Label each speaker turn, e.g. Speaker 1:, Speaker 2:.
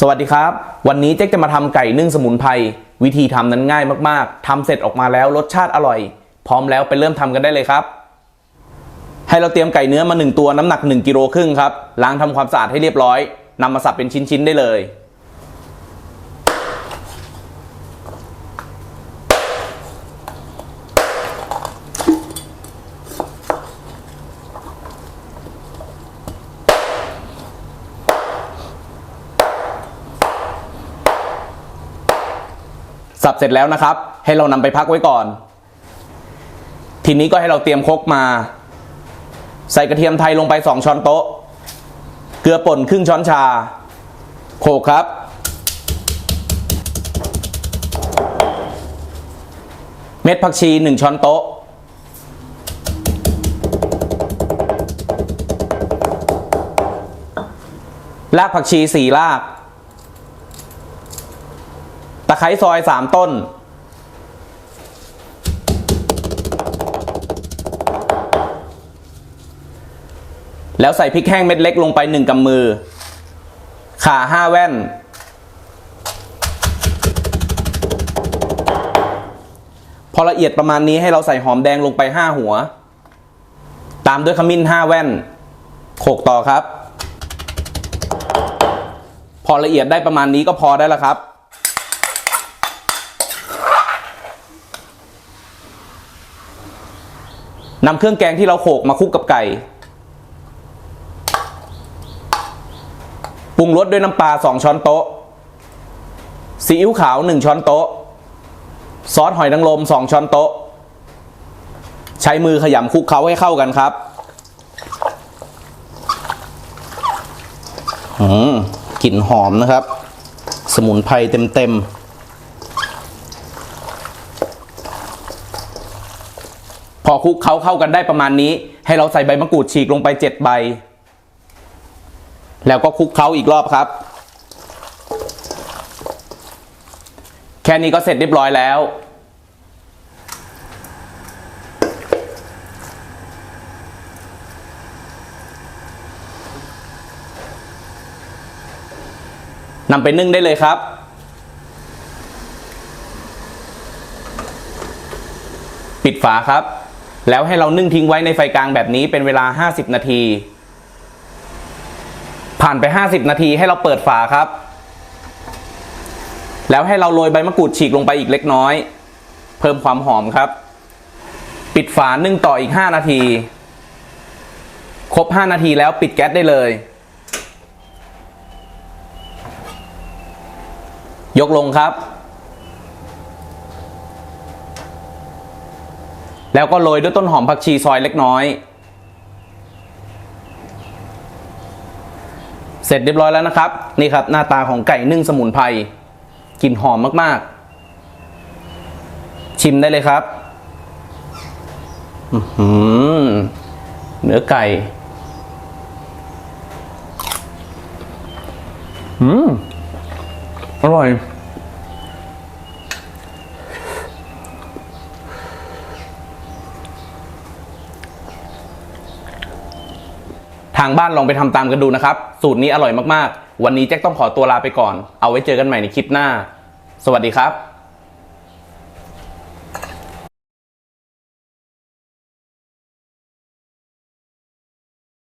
Speaker 1: สวัสดีครับ วันนี้เจ๊กจะมาทำไก่นึ่งสมุนไพรวิธีทำนั้นง่ายมากๆทำเสร็จออกมาแล้วรสชาติอร่อย พร้อมแล้วไปเริ่มทำกันได้เลยครับ ให้เราเตรียมไก่เนื้อมา 1 ตัวน้ำหนัก 1กิโลครึ่งครับล้างทำความสะอาดให้เรียบร้อยนำมาสับเป็นชิ้นๆได้เลย สับเสร็จแล้วนะครับ ให้เรานำไปพักไว้ก่อน ทีนี้ก็ให้เราเตรียมคกมา ใส่กระเทียมไทยลงไป 2 ช้อนโต๊ะ เกลือป่นครึ่งช้อนชา โขลกครับ เม็ดผักชี 1 ช้อนโต๊ะรากผักชี4ราก ตะไคร้ซอย3ต้น แล้วใส่พริกแห้งเม็ดเล็กลงไป1กำมือ ข่า5แว่น พอละเอียดประมาณนี้ให้เราใส่หอมแดงลงไป5หัว ตามด้วยขมิ้น5แว่นโขกต่อครับ พอละเอียดได้ประมาณนี้ก็พอได้แล้วครับ นำเครื่องแกงที่เราโขกมาคลุกกับไก่ปรุงรสด้วยน้ำปลา 2 ช้อนโต๊ะ ซีอิ๊วขาว 1 ช้อนโต๊ะ ซอสหอยนางรม 2 ช้อนโต๊ะ ใช้มือขยำคลุกเคล้าให้เข้ากันครับ อืม กลิ่นหอมนะครับ สมุนไพรเต็มๆ พอคลุกเขาเข้ากันได้ประมาณนี้ ให้เราใส่ใบมะกรูดฉีกลงไป7ใบ แล้วก็คลุกเคล้าอีกรอบครับ แค่นี้ก็เสร็จเรียบร้อยแล้ว นำไปนึ่งได้เลยครับปิดฝาครับ แล้วให้เรานึ่งทิ้งไว้ในไฟกลางแบบนี้เป็นเวลา 50 นาที ผ่านไป 50 นาทีให้เราเปิดฝาครับ แล้วให้เราโรยใบมะกรูดฉีกลงไปอีกเล็กน้อย เพิ่มความหอมครับ ปิดฝานึ่งต่ออีก 5 นาที ครบ 5 นาทีแล้วปิดแก๊สได้เลย ยกลงครับ แล้วก็โรยด้วยต้นหอมผักชีซอยเล็กน้อย เสร็จเรียบร้อยแล้วนะครับ นี่ครับหน้าตาของไก่นึ่งสมุนไพรกลิ่นหอมมากๆ ชิมได้เลยครับอื้อหือเนื้อไก่อืมอร่อย ทางบ้านลองไปทำตามกันดูนะครับ สูตรนี้อร่อยมากๆ วันนี้แจ็คต้องขอตัวลาไปก่อน เอาไว้เจอกันใหม่ในคลิปหน้า สวัสดีครับ